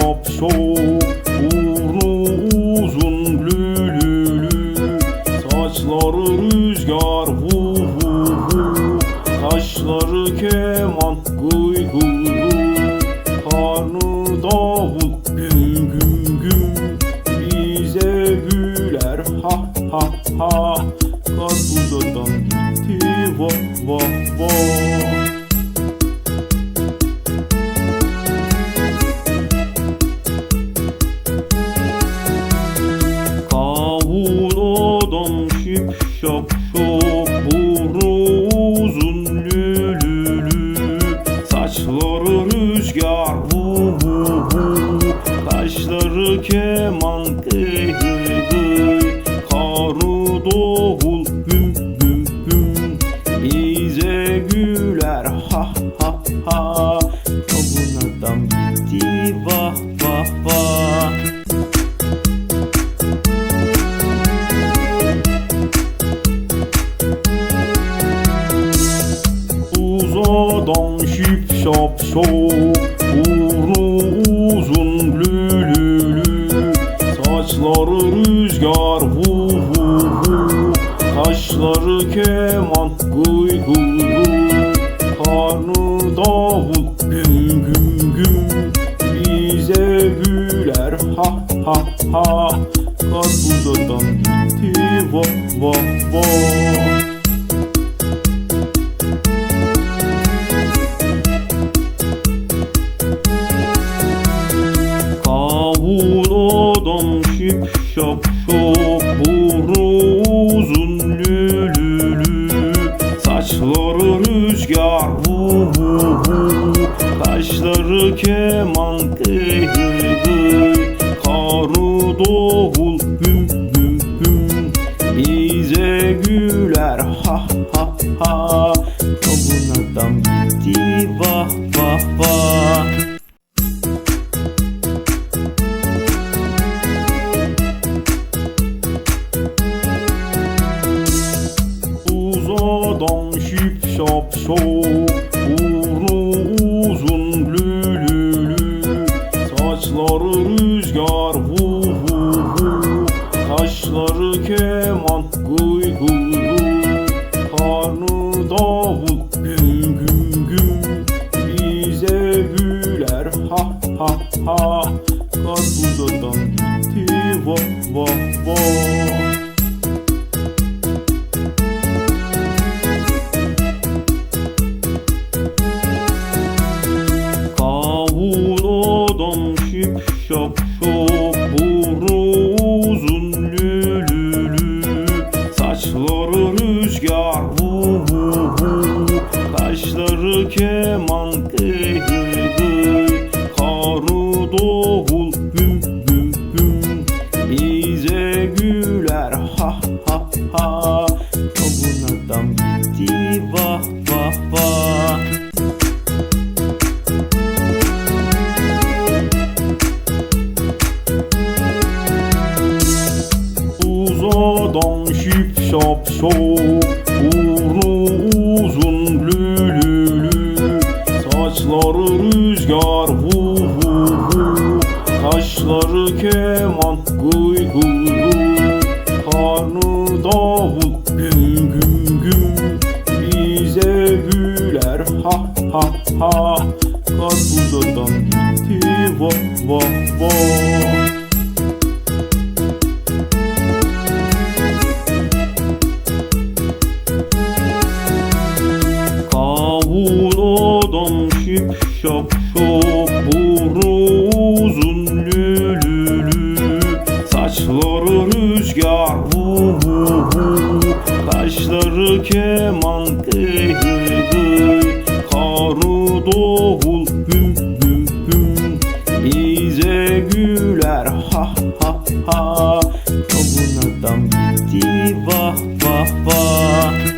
şop şop Burnu uzun lülülü. Saçları rüzgar vu vu vu. Taşları keman gıy gıy gıy Karnı davul güm güm güm Bize güler ha ha ha. Karpuzadan gitti vah vah vah adam şip şap şop Burnu uzun lülülü. Saçları rüzgar vu vu vu Kaşları keman gıy Uzadan şip şap şop Burnu uzun lülülü. Saçları rüzgar vu vu vu Kaşları keman gıy gıy gıy Karnı davul güm güm güm Bize güler ha ha ha. Karpuz adam gitti vah vah vah adam şip şap şop Burnu uzun lülülü. Saçları rüzgar vu vu vu Kaşları keman gıy Karı davul güm güm güm Bize güler ha ha ha Uzadan şip şap şop Burnu uzun lülülü. Saçları rüzgar vu vu vu Kaşları keman gıy gıy Karnı davul güm güm güm Bize güler ha ha ha. Karpuz adam gitti vah vah vah adam şip şap şop Burnu uzun lülülü. Saçları rüzgar vu vu vu. Kaşları keman gıy Karı davul güm güm güm. Bize güler ha ha ha Şip şap şop Burnu uzun lülülü. Saçları rüzgar vu vu vu Kaşları keman gıy gıy gıy Karnı davul güm güm güm Bize güler ha ha ha. Karpuz adam gitti vah vah vah şam şip şap şop boru uzun lülülü Saçları rüzgar hu hu hu Taşları keman gıy Karı doğul hüm hüm hüm. Bize güler ha ha ha. Kavun adam gitti vah vah vah.